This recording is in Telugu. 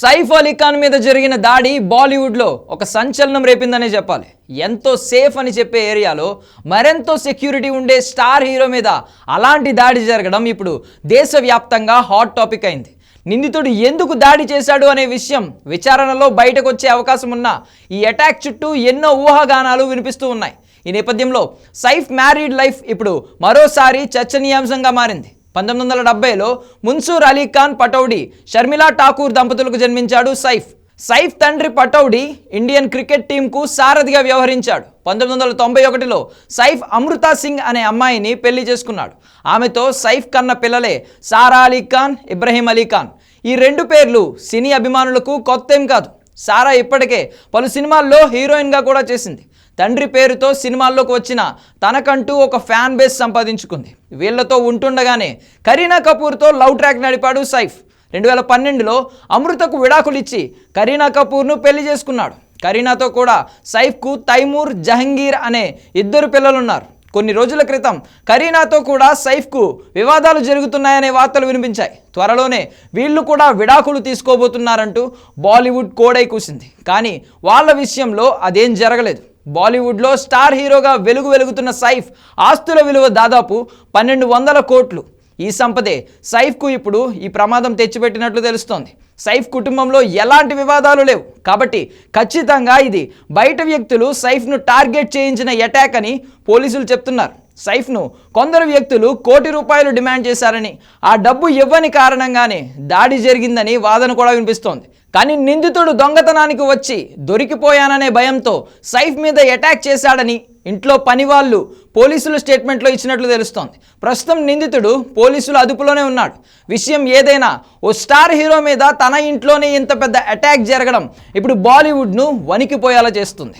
సైఫ్ అలీ ఖాన్ మీద జరిగిన దాడి బాలీవుడ్లో ఒక సంచలనం రేపిందనే చెప్పాలి. ఎంతో సేఫ్ అని చెప్పే ఏరియాలో మరెంతో సెక్యూరిటీ ఉండే స్టార్ హీరో మీద అలాంటి దాడి జరగడం ఇప్పుడు దేశవ్యాప్తంగా హాట్ టాపిక్ అయింది. నిందితుడు ఎందుకు దాడి చేశాడు అనే విషయం విచారణలో బయటకు వచ్చే అవకాశం ఉన్న ఈ అటాక్ చుట్టూ ఎన్నో ఊహాగానాలు వినిపిస్తూ ఉన్నాయి. ఈ నేపథ్యంలో సైఫ్ మ్యారీడ్ లైఫ్ ఇప్పుడు మరోసారి చర్చనీయాంశంగా మారింది. పంతొమ్మిది వందల డెబ్బైలో మున్సూర్ అలీ ఖాన్ పటౌడి షర్మిలా ఠాకూర్ దంపతులకు జన్మించాడు సైఫ్. సైఫ్ తండ్రి పటౌడి ఇండియన్ క్రికెట్ టీంకు సారథిగా వ్యవహరించాడు. పంతొమ్మిది వందల తొంభై ఒకటిలో సైఫ్ అమృతా సింగ్ అనే అమ్మాయిని పెళ్ళి చేసుకున్నాడు. ఆమెతో సైఫ్ కన్న పిల్లలే సారా అలీ ఖాన్ ఇబ్రహీం అలీ ఖాన్. ఈ రెండు పేర్లు సినీ అభిమానులకు కొత్త ఏం కాదు. సారా ఇప్పటికే పలు సినిమాల్లో హీరోయిన్గా కూడా చేసింది. తండ్రి పేరుతో సినిమాల్లోకి వచ్చిన తనకంటూ ఒక ఫ్యాన్ బేస్ సంపాదించుకుంది. వీళ్ళతో ఉంటుండగానే కరీనా కపూర్తో లవ్ ట్రాక్ నడిపాడు సైఫ్. రెండు వేల పన్నెండులో అమృతకు విడాకులిచ్చి కరీనా కపూర్ను పెళ్ళి చేసుకున్నాడు. కరీనాతో కూడా సైఫ్కు తైమూర్ జహంగీర్ అనే ఇద్దరు పిల్లలున్నారు. కొన్ని రోజుల క్రితం కరీనాతో కూడా సైఫ్కు వివాదాలు జరుగుతున్నాయనే వార్తలు వినిపించాయి. త్వరలోనే వీళ్ళు కూడా విడాకులు తీసుకోబోతున్నారంటూ బాలీవుడ్ కోడై కూసింది. కానీ వాళ్ళ విషయంలో అదేం జరగలేదు. బాలీవుడ్లో స్టార్ హీరోగా వెలుగు వెలుగుతున్న సైఫ్ ఆస్తుల విలువ దాదాపు పన్నెండు వందల కోట్లు. ఈ సంపదే సైఫ్కు ఇప్పుడు ఈ ప్రమాదం తెచ్చిపెట్టినట్లు తెలుస్తోంది. సైఫ్ కుటుంబంలో ఎలాంటి వివాదాలు లేవు. కాబట్టి ఖచ్చితంగా ఇది బయట వ్యక్తులు సైఫ్ను టార్గెట్ చేయించిన అటాక్ అని పోలీసులు చెప్తున్నారు. సైఫ్ను. కొందరు వ్యక్తులు కోటి రూపాయలు డిమాండ్ చేశారని ఆ డబ్బు ఇవ్వని కారణంగానే దాడి జరిగిందని వాదన కూడా వినిపిస్తోంది. కానీ నిందితుడు దొంగతనానికి వచ్చి దొరికిపోయాననే భయంతో సైఫ్ మీద అటాక్ చేశాడని ఇంట్లో పనివాళ్ళు పోలీసులు స్టేట్మెంట్లో ఇచ్చినట్లు తెలుస్తోంది. ప్రస్తుతం నిందితుడు పోలీసుల అదుపులోనే ఉన్నాడు. విషయం ఏదైనా ఓ స్టార్ హీరో మీద తన ఇంట్లోనే ఇంత పెద్ద అటాక్ జరగడం ఇప్పుడు బాలీవుడ్ను వణికిపోయేలా చేస్తుంది.